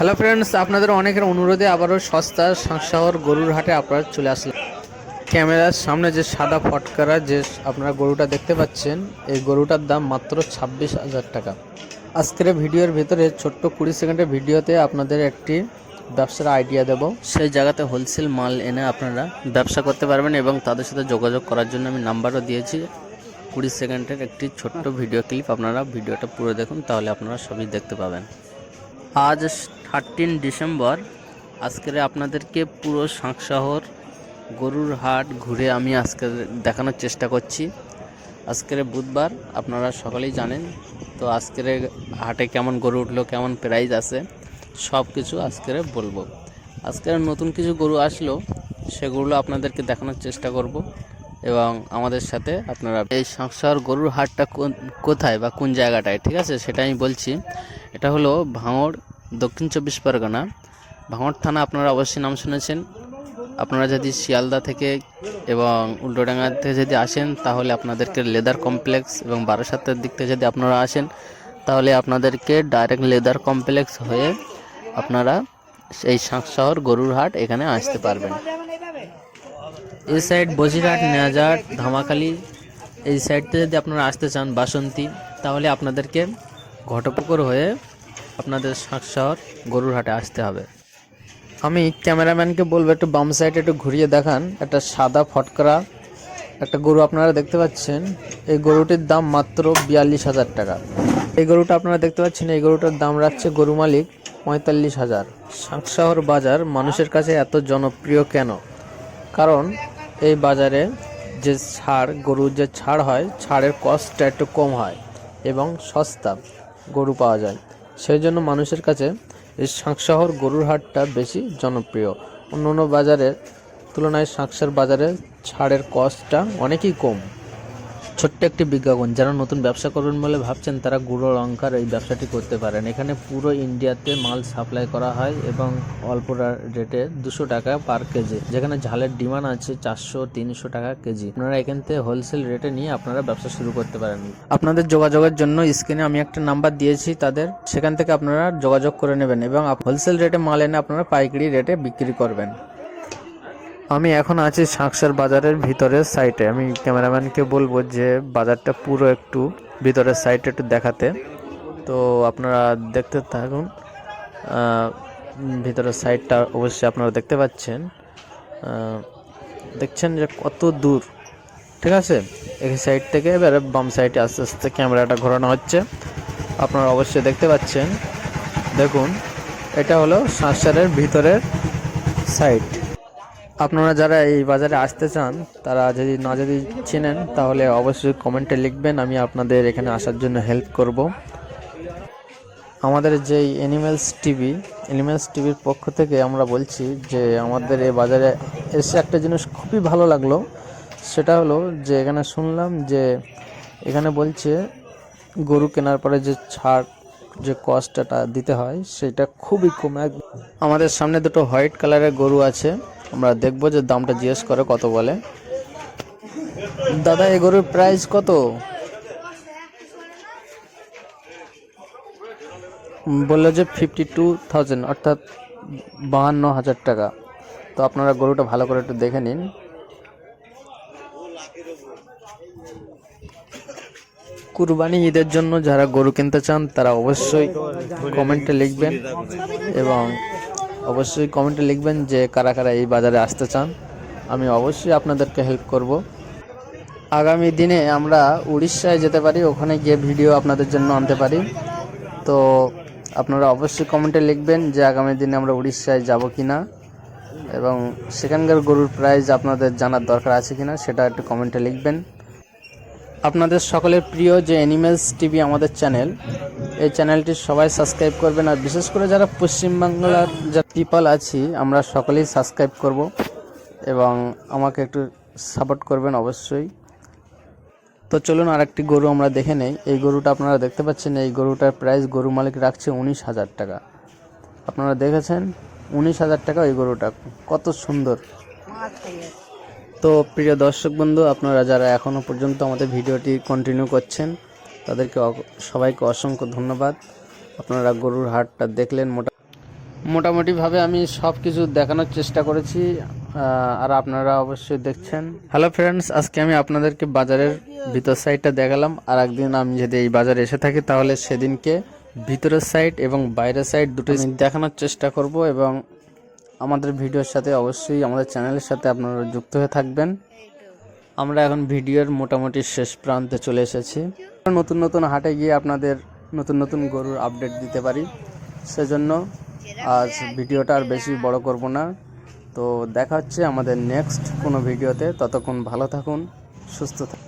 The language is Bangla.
হ্যালো ফ্রেন্ডস আপনাদের অনেকের অনুরোধে আবারও সস্তা শহর গরুর হাটে আপনারা চলে আসলেন ক্যামেরার সামনে যে সাদা ফটকারা, যে আপনারা গরুটা দেখতে পাচ্ছেন, এই গরুটার দাম মাত্র ছাব্বিশ হাজার টাকা। আজকের ভিডিওর ভিতরে ছোট্ট কুড়ি সেকেন্ডের ভিডিওতে আপনাদের একটি ব্যবসার আইডিয়া দেব। সেই জায়গাতে হোলসেল মাল এনে আপনারা ব্যবসা করতে পারবেন এবং তাদের সাথে যোগাযোগ করার জন্য আমি নাম্বারও দিয়েছি। কুড়ি সেকেন্ডের একটি ছোট্ট ভিডিও ক্লিপ আপনারা ভিডিওটা পুরো দেখুন, তাহলে আপনারা সবই দেখতে পাবেন। আজ থার্টিন ডিসেম্বর। আজকের আপনাদেরকে পুরো শহর গরুর হাট ঘুরে আমি আজকে দেখানোর চেষ্টা করছি। আজকের বুধবার, আপনারা সকলেই জানেন, তো আজকের হাটে কেমন গরু উঠল, কেমন প্রাইস আছে সব কিছু আজকের বলব। আজকের নতুন কিছু গরু আসলো সেগুলো আপনাদেরকে দেখানোর চেষ্টা করব। এবং আমাদের সাথে আপনারা এই সংসার গরুর হাটটা কোথায় বা কোন জায়গাটায়, ঠিক আছে? সেটা আমি বলছি। এটা হলো ভাঙড়, দক্ষিণ চব্বিশ পরগনা। ভাঙড় থানা, আপনারা অবশ্যই নাম শুনেছেন। আপনারা যদি শিয়ালদা থেকে এবং উল্টোডাঙ্গা থেকে যদি আসেন, তাহলে আপনাদেরকে লেদার কমপ্লেক্স এবং বারাসাতের দিক থেকে যদি আপনারা আসেন, তাহলে আপনাদেরকে ডাইরেক্ট লেদার কমপ্লেক্স হয়ে আপনারা এই শহর গরুর হাট এখানে আসতে পারবেন। এই সাইড বসিরহাট নেজাট ধামাখালি, এই সাইডতে যদি আপনারা আসতে চান বাসন্তী, তাহলে আপনাদেরকে ঘটপুকুর হয়ে আপনাদের শহর গরুরহাটে আসতে হবে। আমি ক্যামেরাম্যানকে বলব একটু বাম সাইডে একটু ঘুরিয়ে দেখান। একটা সাদা ফটকরা, একটা গরু আপনারা দেখতে পাচ্ছেন। এই গরুটির দাম মাত্র বিয়াল্লিশ হাজার টাকা। এই গরুটা আপনারা দেখতে পাচ্ছেন, এই গরুটার দাম রাখছে গরু মালিক পঁয়তাল্লিশ হাজার। শহর বাজার মানুষের কাছে এত জনপ্রিয় কেন? কারণ এই বাজারে যে ছাড়, গরুর যে ছাড় হয়, ছাড়ের কস্টটা একটু কম হয় এবং সস্তা গরু পাওয়া যায়। সেই জন্য মানুষের কাছে এই শাঁকশহর গরুর হাটটা বেশি জনপ্রিয়। অন্য অন্য বাজারের তুলনায় শাঁকসার বাজারে ছাড়ের কস্টটা অনেকই কম। ছোট্ট একটি বিজ্ঞাপন। যারা নতুন ব্যবসা করবেন বলে ভাবছেন, তারা গুঁড়ো লঙ্কার এই ব্যবসাটি করতে পারেন। এখানে পুরো ইন্ডিয়াতে মাল সাপ্লাই করা হয় এবং অল্প রেটে দুশো টাকা পার কেজি। যেখানে ঝালের ডিমান্ড আছে চারশো, তিনশো টাকা কেজি। আপনারা এখান থেকে হোলসেল রেটে নিয়ে আপনারা ব্যবসা শুরু করতে পারেন। আপনাদের যোগাযোগের জন্য স্ক্রিনে আমি একটা নাম্বার দিয়েছি তাদের। সেখান থেকে আপনারা যোগাযোগ করে নেবেন এবং হোলসেল রেটে মাল এনে আপনারা পাইকারি রেটে বিক্রি করবেন। আমি এখন আছি শাঁকসার বাজারের ভিতরের সাইটে আমি ক্যামেরাম্যানকে বলব যে বাজারটা পুরো একটু ভিতরের সাইটে একটু দেখাতে। তো আপনারা দেখতে থাকুন। ভিতরের সাইডটা অবশ্যই আপনারা দেখতে পাচ্ছেন। দেখছেন যে কত দূর। ঠিক আছে? এই সাইড থেকে এবারে বাম সাইডে আস্তে আস্তে ক্যামেরাটা ঘোরানো হচ্ছে। আপনারা অবশ্যই দেখতে পাচ্ছেন। দেখুন, এটা হলো শাঁসারের ভিতরের সাইড আপনারা যারা এই বাজারে আসতে চান, তারা যদি না যদি চেনেন, তাহলে অবশ্যই কমেন্টে লিখবেন, আমি আপনাদের এখানে আসার জন্য হেল্প করব। আমাদের যেই অ্যানিমেলস টিভি অ্যানিমেলস টিভির পক্ষ থেকে আমরা বলছি যে, আমাদের এই বাজারে এসে একটা জিনিস খুবই ভালো লাগল। সেটা হলো যে, এখানে শুনলাম যে, এখানে বলছে গরু কেনার পরে যে ছাড়, যে কস্টটা দিতে হয়, সেটা খুবই কম। আমাদের সামনে দুটো হোয়াইট কালারের গরু আছে। আমরা দেখব যে দামটা জিজ্ঞেস করে কত বলে। দাদা, এই গরুর প্রাইস কত? বলল যে ফিফটি টু থাউজেন্ড অর্থাৎ বাহান্ন হাজার টাকা। তো আপনারা গরুটা ভালো করে একটু দেখে নিন। কুরবানি ঈদের জন্য যারা গরু কিনতে চান, তারা অবশ্যই কমেন্টে লিখবেন এবং অবশ্যই কমেন্টে লিখবেন যে কারা কারা এই বাজারে আসতে চান। আমি অবশ্যই আপনাদেরকে হেল্প করব। আগামী দিনে আমরা উড়িষ্যায় যেতে পারি, ওখানে গিয়ে ভিডিও আপনাদের জন্য আনতে পারি। তো আপনারা অবশ্যই কমেন্টে লিখবেন যে আগামী দিনে আমরা উড়িষ্যায় যাব কি না এবং সেখানকার গরুর প্রাইস আপনাদের জানার দরকার আছে কি না সেটা একটু কমেন্টে লিখবেন। আপনাদের সকলের প্রিয় যে অ্যানিমেলস টিভি আমাদের চ্যানেল এই চ্যানেলটি সবাই সাবস্ক্রাইব করবেন আর বিশেষ করে যারা পশ্চিমবাংলার যা পিপল আছি, আমরা সকলেই সাবস্ক্রাইব করব এবং আমাকে একটু সাপোর্ট করবেন অবশ্যই। তো চলুন আরেকটি গরু আমরা দেখে নেই। এই গরুটা আপনারা দেখতে পাচ্ছেন, এই গরুটার প্রাইস গরু মালিক রাখছে উনিশ হাজার টাকা। আপনারা দেখেছেন উনিশ হাজার টাকা ওই গরুটা, কত সুন্দর। তো প্রিয় দর্শক বন্ধু, আপনারা যারা এখনও পর্যন্ত আমাদের ভিডিওটি কন্টিনিউ করছেন, তাদেরকে সবাইকে অসংখ্য ধন্যবাদ। আপনারা গরুর হাটটা দেখলেন, মোটা মোটামুটিভাবে আমি সব কিছু দেখানোর চেষ্টা করেছি আর আপনারা অবশ্যই দেখছেন। হ্যালো ফ্রেন্ডস আজকে আমি আপনাদেরকে বাজারের ভিতর সাইডটা দেখালাম, আর একদিন আমি যদি এই বাজারে এসে থাকি, তাহলে সেদিনকে ভিতরের সাইড এবং বাইরের সাইড দুটোই দেখানোর চেষ্টা করব, এবং আমাদের ভিডিওর সাথে অবশ্যই আমাদের চ্যানেলের সাথে আপনারা যুক্ত হয়ে থাকবেন। আমরা এখন ভিডিওর মোটামুটি শেষ প্রান্তে চলে এসেছি। নতুন নতুন হাটে গিয়ে আপনাদের নতুন নতুন গরুর আপডেট দিতে পারি। সেজন্য আজ ভিডিওটা আর বেশি বড় করব না। তো দেখা হচ্ছে আমাদের নেক্সট কোনো ভিডিওতে। ততক্ষণ ভালো থাকুন, সুস্থ থাকুন।